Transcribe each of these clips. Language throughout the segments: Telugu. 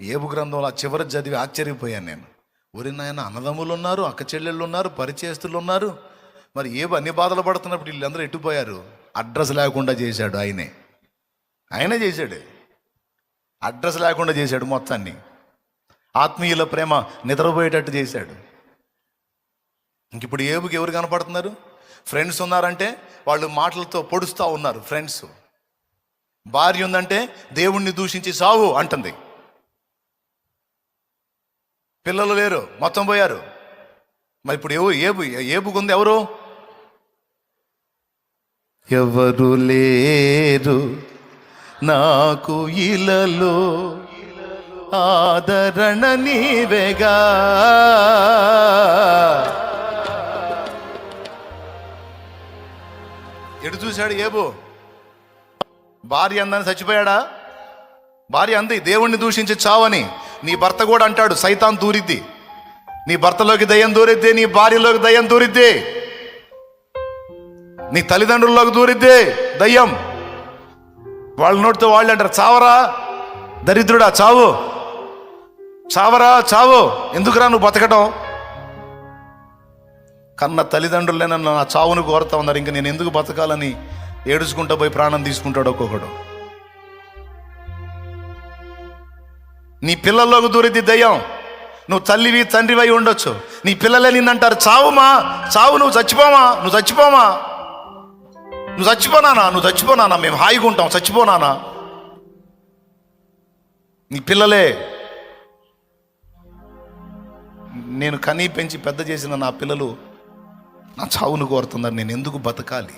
ఏబు గ్రంథంలో ఆ చివరి చదివి ఆశ్చర్యపోయాను నేను. ఊరి నాయన అన్నదమ్ములు ఉన్నారు అక్క చెల్లెళ్ళు ఉన్నారు పరిచయస్తులు ఉన్నారు మరి ఏబు అన్ని బాధలు పడుతున్నప్పుడు వీళ్ళందరూ ఎట్టుపోయారు అడ్రస్ లేకుండా చేశాడు ఆయనే. ఆయనే చేశాడు. అడ్రస్ లేకుండా చేశాడు మొత్తాన్ని. ఆత్మీయుల ప్రేమ నిద్రపోయేటట్టు చేశాడు. ఇంక ఇప్పుడు ఏబుకి ఎవరు కనపడుతున్నారు? ఫ్రెండ్స్ ఉన్నారంటే వాళ్ళు మాటలతో పొడుస్తూ ఉన్నారు ఫ్రెండ్స్. భార్య ఉందంటే దేవుణ్ణి దూషించి సావు అంటుంది. పిల్లలు లేరు మొత్తం పోయారు. మరి ఇప్పుడు ఏవో ఏబు ఏబుకుంది ఎవరు? ఎవరు లేరు నాకు ఇలలో ఆదరణ నీవేగా. ఎటు చూశాడు ఏబు? భార్య అందని చచ్చిపోయాడా? భార్య అంది దేవుణ్ణి దూషించి చావని. నీ భర్త కూడా అంటాడు సైతాన్ దూరిద్ది. నీ భర్తలోకి దయ్యం దూరిద్ది నీ భార్యలోకి దయ్యం దూరిద్ది. నీ తల్లిదండ్రుల్లోకి దూరిద్ది దయ్యం. వాళ్ళ నోటితో వాళ్ళు అంటారు చావరా దరిద్రుడా చావు. చావరా చావు. ఎందుకురా నువ్వు బతకటం? కన్న తల్లిదండ్రులే నన్ను నా చావును కోరుతా ఉన్నారు. ఇంక నేను ఎందుకు బతకాలని ఏడుచుకుంటూ పోయి ప్రాణం తీసుకుంటాడు ఒక్కొక్కడు. నీ పిల్లల్లోకి దూరిది దయ్యం. నువ్వు తల్లివి తండ్రివై ఉండొచ్చు. నీ పిల్లలే నిన్నంటారు చావుమా చావు నువ్వు చచ్చిపోమా నువ్వు చచ్చిపోమా. నువ్వు చచ్చిపోనానా నువ్వు చచ్చిపోనానా మేము హాయిగా ఉంటాం చచ్చిపోనానా నీ పిల్లలే నేను కనీ పెంచి పెద్ద చేసిన నా పిల్లలు నా చావును కోరుతున్నారు. నేను ఎందుకు బతకాలి?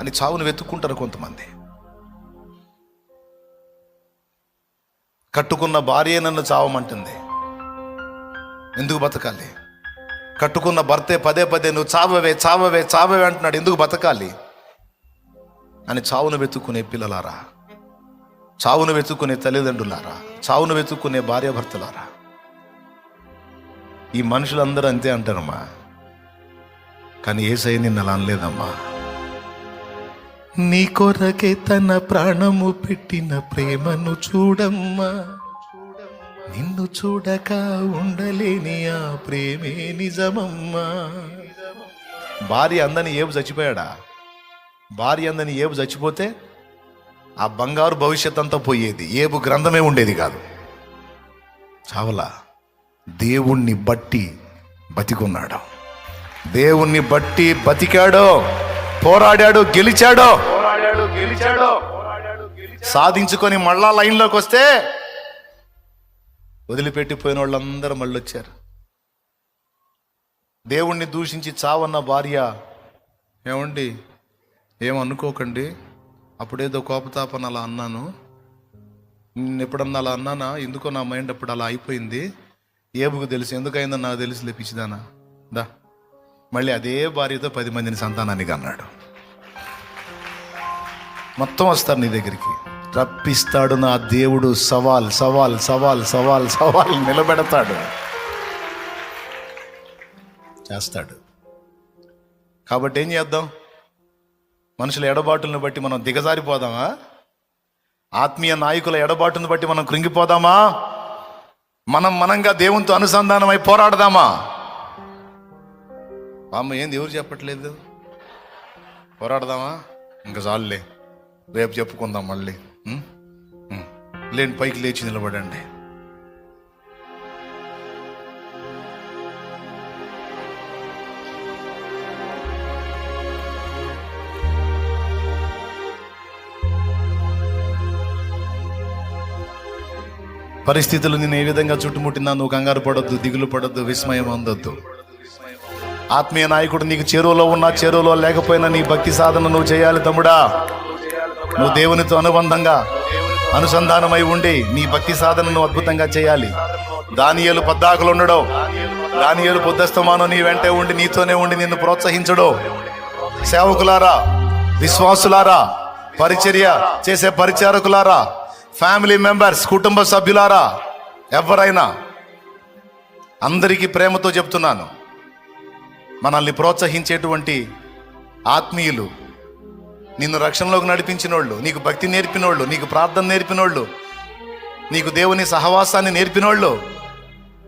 అని చావును వెతుక్కుంటారు కొంతమంది. కట్టుకున్న భార్య నన్ను చావమంటుంది. ఎందుకు బతకాలి? కట్టుకున్న భర్తే పదే పదే నువ్వు చావవే చావవే చావవే అంటున్నాడు. ఎందుకు బతకాలి? అని చావును వెతుక్కునే పిల్లలారా చావును వెతుక్కునే తల్లిదండ్రులారా చావును వెతుక్కునే భార్యాభర్తలారా ఈ మనుషులందరూ అంతే అంటారమ్మా. కానీ ఏసై నిన్ను అలా అనలేదమ్మా. నీ కొరకే తన ప్రాణము పెట్టిన ప్రేమను చూడమ్మా. నిన్ను చూడక ఉండలేని ఆ ప్రేమే నిజమమ్మా. భార్య అందని ఏపు చచ్చిపోయాడా? భార్య అందని ఏపు చచ్చిపోతే ఆ బంగారు భవిష్యత్ అంతా పోయేది. ఏపు గ్రంథమే ఉండేది కాదు. చావలా దేవుణ్ణి బట్టి బతికున్నాడు. దేవుణ్ణి బట్టి బతికాడో. పోరాడాడు గెలిచాడో. సాధించుకొని మళ్ళా లైన్లోకి వస్తే వదిలిపెట్టిపోయిన వాళ్ళందరూ మళ్ళీ వచ్చారు దేవుణ్ణి దూషించి చావన్న భార్య ఏమండి? ఏమనుకోకండి. అప్పుడేదో కోపతాపన అలా అన్నాను. నేను ఎప్పుడన్నా అలా అన్నానా? ఎందుకో నా మైండ్ అప్పుడు అలా అయిపోయింది. ఏబుకు తెలుసు. ఎందుకైందో నాకు తెలిసి లేపించిదానా దా. మళ్ళీ అదే భార్యతో పది మందిని సంతానానికి అన్నాడు మొత్తం వస్తారు నీ దగ్గరికి. రప్పిస్తాడు నా దేవుడు సవాల్ సవాల్ సవాల్ సవాల్ సవాల్ నిలబెడతాడు. చేస్తాడు. కాబట్టి ఏం చేద్దాం? మనుషుల ఎడబాటులను బట్టి మనం దిగజారిపోదామా? ఆత్మీయ నాయకుల ఎడబాటును బట్టి మనం కృంగిపోదామా? మనం మనంగా దేవునితో అనుసంధానమై పోరాడదామా? అమ్మ ఏంది ఎవరు చెప్పట్లేదు? పోరాడదామా? ఇంకా చాలులే. రేపు చెప్పుకుందాం మళ్ళీ. లేని పైకి లేచి నిలబడండి. పరిస్థితులు నేను ఏ విధంగా చుట్టుముట్టినా నువ్వు కంగారు పడొద్దు దిగులు పడొద్దు విస్మయం అందొద్దు. ఆత్మీయ నాయకుడు నీకు చెరువులో ఉన్నా చెరువులో లేకపోయినా నీ భక్తి సాధన నువ్వు చేయాలి తమ్ముడా. నువ్వు దేవునితో అనుబంధంగా అనుసంధానమై ఉండి నీ భక్తి సాధనను అద్భుతంగా చేయాలి. దానియలు పద్దాకులు ఉండడు దానియలు బుద్ధస్తమానం నీ వెంటే ఉండి నీతోనే ఉండి నిన్ను ప్రోత్సహించడు. సేవకులారా విశ్వాసులారా పరిచర్య చేసే పరిచారకులారా ఫ్యామిలీ మెంబర్స్ కుటుంబ సభ్యులారా ఎవరైనా అందరికీ ప్రేమతో చెప్తున్నాను. మనల్ని ప్రోత్సహించేటువంటి ఆత్మీయులు. నిన్ను రక్షణలోకి నడిపించిన వాళ్ళు నీకు భక్తి నేర్పినోళ్ళు నీకు ప్రార్థన నేర్పినోళ్ళు నీకు దేవుని సహవాసాన్ని నేర్పినోళ్ళు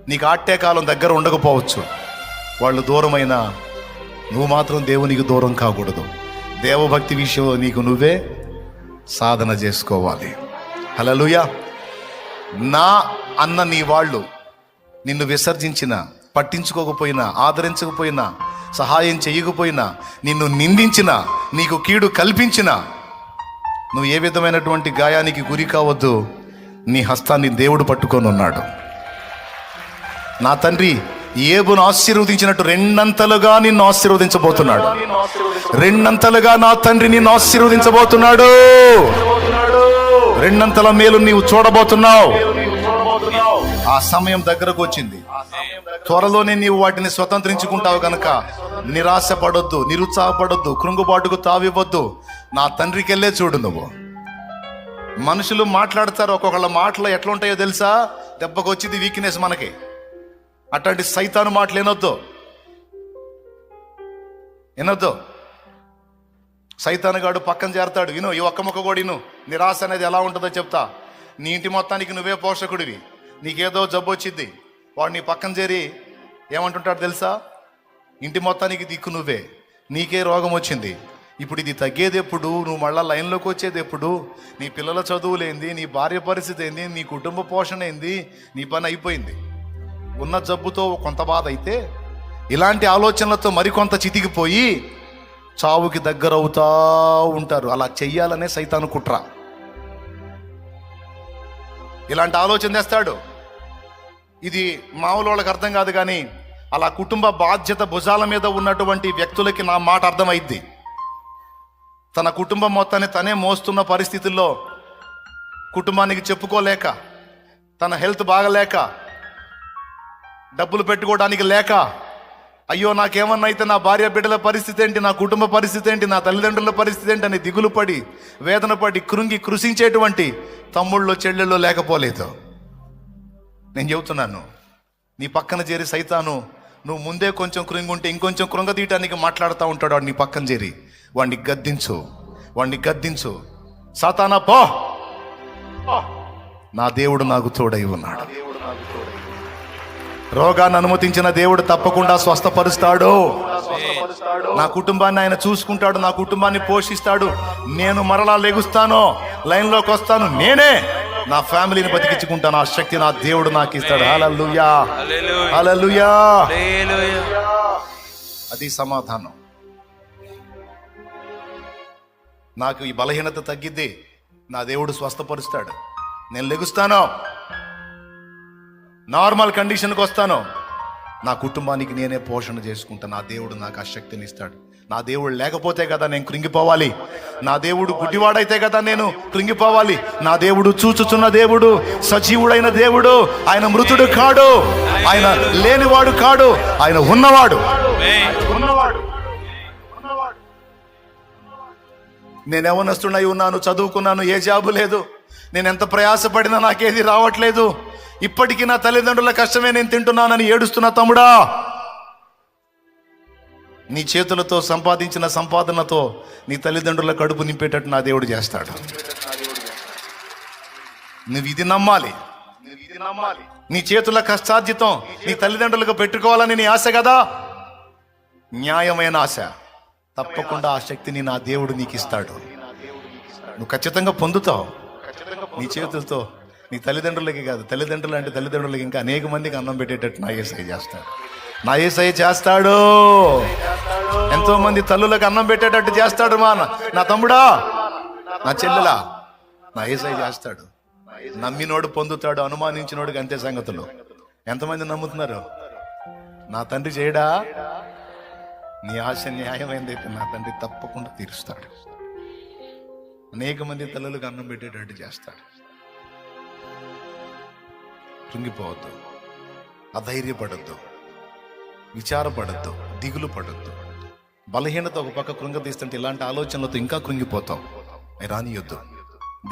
నీకు ఆట్టే కాలం దగ్గర ఉండకపోవచ్చు. వాళ్ళు దూరమైన నువ్వు మాత్రం దేవునికి దూరం కాకూడదు. దేవభక్తి విషయంలో నీకు నువ్వే సాధన చేసుకోవాలి. హలలుయా నా అన్న నీ వాళ్ళు నిన్ను విసర్జించిన పట్టించుకోకపోయినా ఆదరించకపోయినా సహాయం చేయకపోయినా నిన్ను నిందించిన నీకు కీడు కల్పించిన నువ్వు ఏ విధమైనటువంటి గాయానికి గురి కావద్దు. నీ హస్తాన్ని దేవుడు పట్టుకొని ఉన్నాడు నా తండ్రి ఏబును ఆశీర్వదించినట్టు రెండంతలుగా నిన్ను ఆశీర్వదించబోతున్నాడు. రెండంతలుగా నా తండ్రి నిన్ను ఆశీర్వదించబోతున్నాడు. రెండంతల మేలు నీవు చూడబోతున్నావు. ఆ సమయం దగ్గరకు వచ్చింది. త్వరలోనే నీవు వాటిని స్వతంత్రించుకుంటావు గనక నిరాశపడొద్దు నిరుత్సాహపడొద్దు కృంగుబాటుకు తావివ్వద్దు. నా తండ్రికి వెళ్ళే చూడు నువ్వు. మనుషులు మాట్లాడతారు ఒక్కొక్కళ్ళ మాటలు ఎట్లా ఉంటాయో తెలుసా? దెబ్బకు వచ్చింది వీక్నెస్ మనకి. అట్లాంటి సైతాను మాటలు వినొద్దు. వినొద్దు. సైతానుగాడు పక్కన చేరతాడు విను ఈ ఒక్క ముక్క కూడా విను. నిరాశ అనేది ఎలా ఉంటుందో చెప్తా. నీ ఇంటి మొత్తానికి నువ్వే పోషకుడివి. నీకేదో జబ్బు వచ్చింది. వాడు నీ పక్కన చేరి ఏమంటుంటాడు తెలుసా? ఇంటి మొత్తానికి దిక్కు నువ్వే. నీకే రోగం వచ్చింది. ఇప్పుడు ఇది తగ్గేది ఎప్పుడు నువ్వు మళ్ళీ లైన్లోకి వచ్చేది ఎప్పుడు నీ పిల్లల చదువులేంది నీ భార్య పరిస్థితి ఏంది? నీ కుటుంబ పోషణ ఏంది? నీ పని అయిపోయింది. ఉన్న జబ్బుతో కొంత బాధ అయితే ఇలాంటి ఆలోచనలతో మరికొంత చితికిపోయి చావుకి దగ్గర అవుతా ఉంటారు. అలా చెయ్యాలనే సైతాను కుట్ర. ఇలాంటి ఆలోచన చేస్తాడు. ఇది మామూలు వాళ్ళకి అర్థం కాదు కానీ అలా కుటుంబ బాధ్యత భుజాల మీద ఉన్నటువంటి వ్యక్తులకి నా మాట అర్థమైద్ది. తన కుటుంబం మొత్తాన్ని తనే మోస్తున్న పరిస్థితుల్లో కుటుంబానికి చెప్పుకోలేక తన హెల్త్ బాగలేక డబ్బులు పెట్టుకోవడానికి లేక అయ్యో నాకేమన్నా అయితే నా భార్య బిడ్డల పరిస్థితి ఏంటి నా కుటుంబ పరిస్థితి ఏంటి నా తల్లిదండ్రుల పరిస్థితి ఏంటి అని దిగులు పడి వేదన పడి కృంగి కృషించేటువంటి తమ్ముళ్ళు చెల్లెళ్ళు లేకపోలేదు. నేను చెబుతున్నాను. నీ పక్కన చేరి సైతాను నువ్వు ముందే కొంచెం కృంగుంటే ఇంకొంచెం కృంగతీయటానికి మాట్లాడుతూ ఉంటాడు వాడు నీ పక్కన చేరి. వాడిని గద్దించు వాడిని గద్దించు. సాతానా పో! నా దేవుడు నాకు తోడై ఉన్నాడు. రోగాన్ని అనుమతించిన దేవుడు తప్పకుండా స్వస్థపరుస్తాడు. నా కుటుంబాన్ని ఆయన చూసుకుంటాడు నా కుటుంబాన్ని పోషిస్తాడు. నేను మరలా లెగుస్తాను లైన్లోకి వస్తాను నేనే నా ఫ్యామిలీని బతికించుకుంటాను. ఆ శక్తి నా దేవుడు నాకు ఇస్తాడు. హల్లెలూయా. హల్లెలూయా. అది సమాధానం. నాకు ఈ బలహీనత తగ్గిద్ది. నా దేవుడు స్వస్థపరుస్తాడు. నేను లెగుస్తాను. నార్మల్ కండిషన్కి వస్తాను. నా కుటుంబానికి నేనే పోషణ చేసుకుంటాను. నా దేవుడు నాకు ఆ శక్తిని ఇస్తాడు. నా దేవుడు లేకపోతే కదా నేను కృంగిపోవాలి. నా దేవుడు గుడ్డివాడైతే కదా నేను కృంగిపోవాలి. నా దేవుడు చూచుచున్న దేవుడు సజీవుడైన దేవుడు ఆయన మృతుడు కాడు. ఆయన లేనివాడు కాడు. ఆయన ఉన్నవాడు. ఉన్నవాడు నేను యవనస్తున్నై ఉన్నాను చదువుకున్నాను ఏ జాబు లేదు. నేను ఎంత ప్రయాసపడినా నాకేది రావట్లేదు. ఇప్పటికీ నా తల్లిదండ్రుల కష్టమే నేను తింటున్నానని ఏడుస్తున్న తమ్ముడా. నీ చేతులతో సంపాదించిన సంపాదనతో నీ తల్లిదండ్రుల కడుపు నింపేటట్టు నా దేవుడు చేస్తాడు. నువ్వు ఇది నమ్మాలి. నీ చేతుల కష్టార్జితం నీ తల్లిదండ్రులకు పెట్టుకోవాలని నీ ఆశ కదా? న్యాయమైన ఆశ. తప్పకుండా ఆ శక్తిని నా దేవుడు నీకు ఇస్తాడు నువ్వు ఖచ్చితంగా పొందుతావు. నీ చేతులతో నీ తల్లిదండ్రులకి కాదు తల్లిదండ్రులు అంటే తల్లిదండ్రులకి ఇంకా అనేక మందికి అన్నం పెట్టేటట్టు నా ఏసై చేస్తాడు. నా ఏసై చేస్తాడు. ఎంతో మంది తల్లులకు అన్నం పెట్టేటట్టు చేస్తాడు మా నా- తమ్ముడా నా చెల్లెలా? నా ఏసై చేస్తాడు. నమ్మినోడు పొందుతాడు అనుమానించినోడికి అంతే సంగతులు. ఎంతమంది నమ్ముతున్నారు? నా తండ్రి చేయడా? నీ ఆశ న్యాయమైందైతే నా తండ్రి తప్పకుండా తీరుస్తాడు. అనేక మంది తల్లులకు అన్నం పెట్టేటట్టు చేస్తాడు. కృంగిపోవద్దు. అధైర్యపడద్దు. విచారపడద్దు దిగులు పడద్దు. బలహీనత ఒక పక్క కృంగతీస్తుంటే ఇలాంటి ఆలోచనలతో ఇంకా కృంగిపోతావు. రానియొద్దు.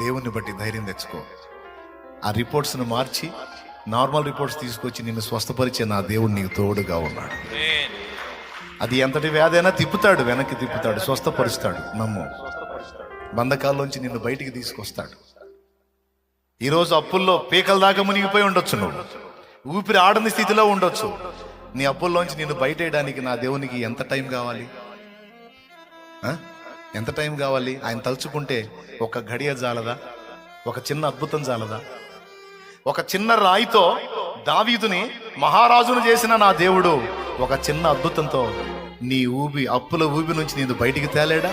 దేవుణ్ణి బట్టి ధైర్యం తెచ్చుకో. ఆ రిపోర్ట్స్ను మార్చి నార్మల్ రిపోర్ట్స్ తీసుకొచ్చి నిన్ను స్వస్థపరిచే నా దేవుడు నీకు తోడుగా ఉన్నాడు. అది ఎంతటి వ్యాధైనా తిప్పుతాడు వెనక్కి తిప్పుతాడు స్వస్థపరుస్తాడు. నమ్ము. బంధకాల్లోంచి నిన్ను బయటికి తీసుకొస్తాడు. ఈరోజు అప్పుల్లో పీకల దాకా మునిగిపోయి ఉండొచ్చు నువ్వు. ఊపిరి ఆడని స్థితిలో ఉండొచ్చు. నీ అప్పుల్లోంచి నేను బయటేయడానికి నా దేవునికి ఎంత టైం కావాలి? ఎంత టైం కావాలి? ఆయన తలుచుకుంటే ఒక గడియ జాలదా? ఒక చిన్న అద్భుతం జాలదా? ఒక చిన్న రాయితో దావీదుని మహారాజును చేసిన నా దేవుడు ఒక చిన్న అద్భుతంతో నీ ఊబి అప్పుల ఊబి నుంచి నేను బయటికి తేలేడా?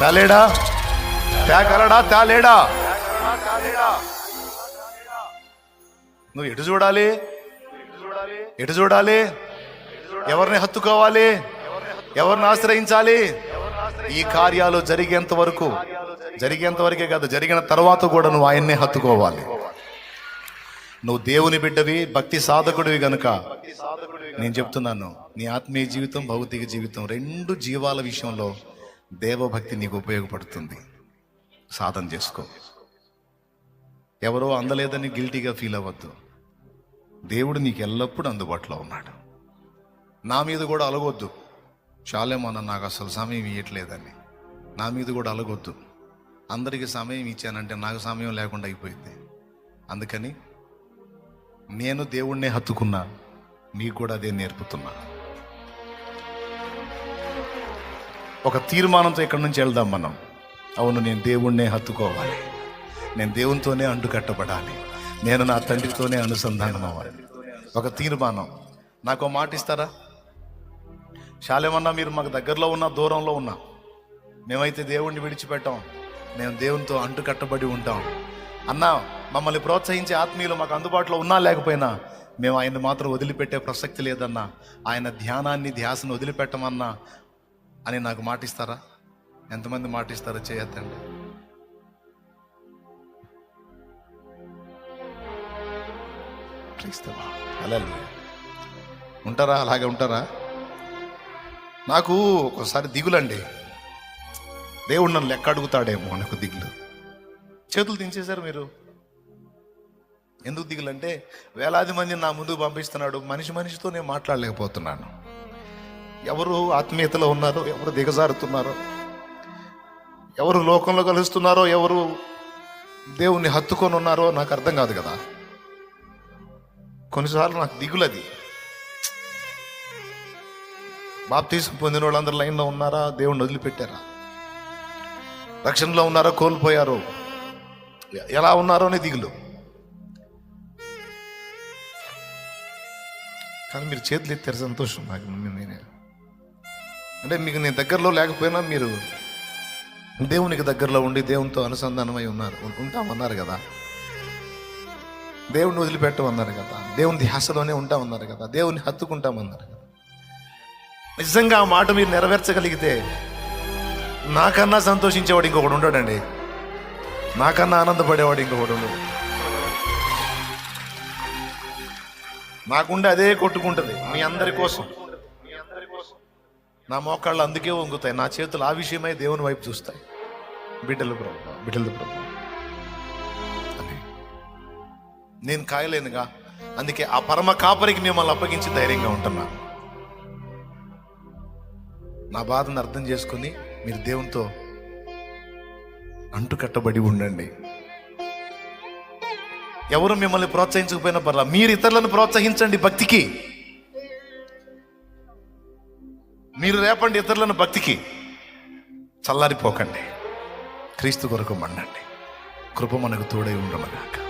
తేలేడా? తేగలడా? తేలేడా? నువ్వు ఎటు చూడాలి? ఎటు చూడాలి? ఎవరిని హత్తుకోవాలి ఎవరిని ఆశ్రయించాలి? ఈ కార్యాలు జరిగేంత వరకు జరిగేంత వరకే కాదు జరిగిన తర్వాత కూడా నువ్వు ఆయన్నే హత్తుకోవాలి. నువ్వు దేవుని బిడ్డవి భక్తి సాధకుడివి గనుక. నేను చెప్తున్నాను నీ ఆత్మీయ జీవితం భౌతిక జీవితం రెండు జీవాల విషయంలో దేవభక్తి నీకు ఉపయోగపడుతుంది. సాధన చేసుకో. ఎవరో అందలేదని గిల్టీగా ఫీల్ అవ్వద్దు. దేవుడు నీకు ఎల్లప్పుడూ అందుబాటులో ఉన్నాడు. నా మీద కూడా అలగొద్దు. చాలేమన్నా నాకు అసలు సమయం ఇవ్వట్లేదని నా మీద కూడా అలగొద్దు. అందరికీ సమయం ఇచ్చానంటే నాకు సమయం లేకుండా అయిపోయింది. అందుకని నేను దేవుణ్ణే హత్తుకున్నా మీకు కూడా అదే నేర్పుతున్నా. ఒక తీర్మానంతో ఇక్కడి నుంచి వెళ్దాం మనం. అవును నేను దేవుణ్ణే హత్తుకోవాలి. నేను దేవునితోనే అంటుకట్టబడాలి. నేను నా తండ్రితోనే అనుసంధానం అవ్వాలి ఒక తీర్మానం. నాకు మాట ఇస్తారా? శాలేమన్నా మీరు మాకు దగ్గరలో ఉన్న దూరంలో ఉన్నా మేమైతే దేవుణ్ణి విడిచిపెట్టాం. మేము దేవునితో అంటుకట్టబడి ఉంటాం. అన్నా మమ్మల్ని ప్రోత్సహించే ఆత్మీయులు మాకు అందుబాటులో ఉన్నా లేకపోయినా మేము ఆయన్ని మాత్రం వదిలిపెట్టే ప్రసక్తి లేదన్నా ఆయన ధ్యానాన్ని ధ్యాసను వదిలిపెట్టమన్నా అని నాకు మాటిస్తారా ఎంతమంది మాటిస్తారో చేయొద్దండి. క్రైస్తవ. అలా ఉంటారా? అలాగే ఉంటారా? నాకు ఒకసారి దిగులండి. దేవుడు నన్ను లెక్క అడుగుతాడేమో నాకు దిగులు. చేతులు దించేశారు మీరు? ఎందుకు దిగులంటే వేలాది మంది నా ముందుకు పంపిస్తున్నాడు. మనిషి మనిషితో నేను మాట్లాడలేకపోతున్నాను. ఎవరు ఆత్మీయతలో ఉన్నారో ఎవరు దిగజారుతున్నారో ఎవరు లోకంలో కలుస్తున్నారో ఎవరు దేవుణ్ణి హత్తుకొని ఉన్నారో నాకు అర్థం కాదు కదా. కొన్నిసార్లు నాకు దిగులది. బాప్తీసం పొందిన వాళ్ళందరూ లైన్లో ఉన్నారా? దేవుణ్ణి వదిలిపెట్టారా? రక్షణలో ఉన్నారా? కోల్పోయారు? ఎలా ఉన్నారో అని దిగులు. కానీ మీరు చేతులు ఎత్తారు సంతోషం నాకు నేనే. అంటే మీకు నేను దగ్గరలో లేకపోయినా మీరు దేవునికి దగ్గరలో ఉండి దేవునితో అనుసంధానమై ఉన్నారు. ఉంటామన్నారు కదా. దేవుణ్ణి వదిలిపెట్టమన్నారు కదా. దేవుని ధ్యాసలోనే ఉంటామన్నారు కదా. దేవుని హత్తుకుంటామన్నారు కదా. నిజంగా ఆ మాట మీరు నెరవేర్చగలిగితే నాకన్నా సంతోషించేవాడు ఇంకొకడు ఉండడండి. నాకన్నా ఆనందపడేవాడు ఇంకొకడు ఉండడు. నాకుండే అదే కొట్టుకుంటుంది మీ అందరి కోసం. నా మోకాళ్ళు అందుకే వంగుతాయి. నా చేతులు ఆ విషయమై దేవుని వైపు చూస్తాయి. బిడ్డలు ప్రభు బిడ్డలు ప్రభు. నేను కాయలేనుగా. అందుకే ఆ పరమ కాపరికి మిమ్మల్ని అప్పగించి ధైర్యంగా ఉంటున్నా. నా బాధను అర్థం చేసుకుని మీరు దేవునితో అంటు కట్టబడి ఉండండి. ఎవరు మిమ్మల్ని ప్రోత్సహించకపోయినా పర్లా మీరు ఇతరులను ప్రోత్సహించండి భక్తికి. మీరు రేపండి ఇతరులను భక్తికి. చల్లారిపోకండి. క్రీస్తు కొరకు మండండి కృప మనకు తోడై ఉండమగాక.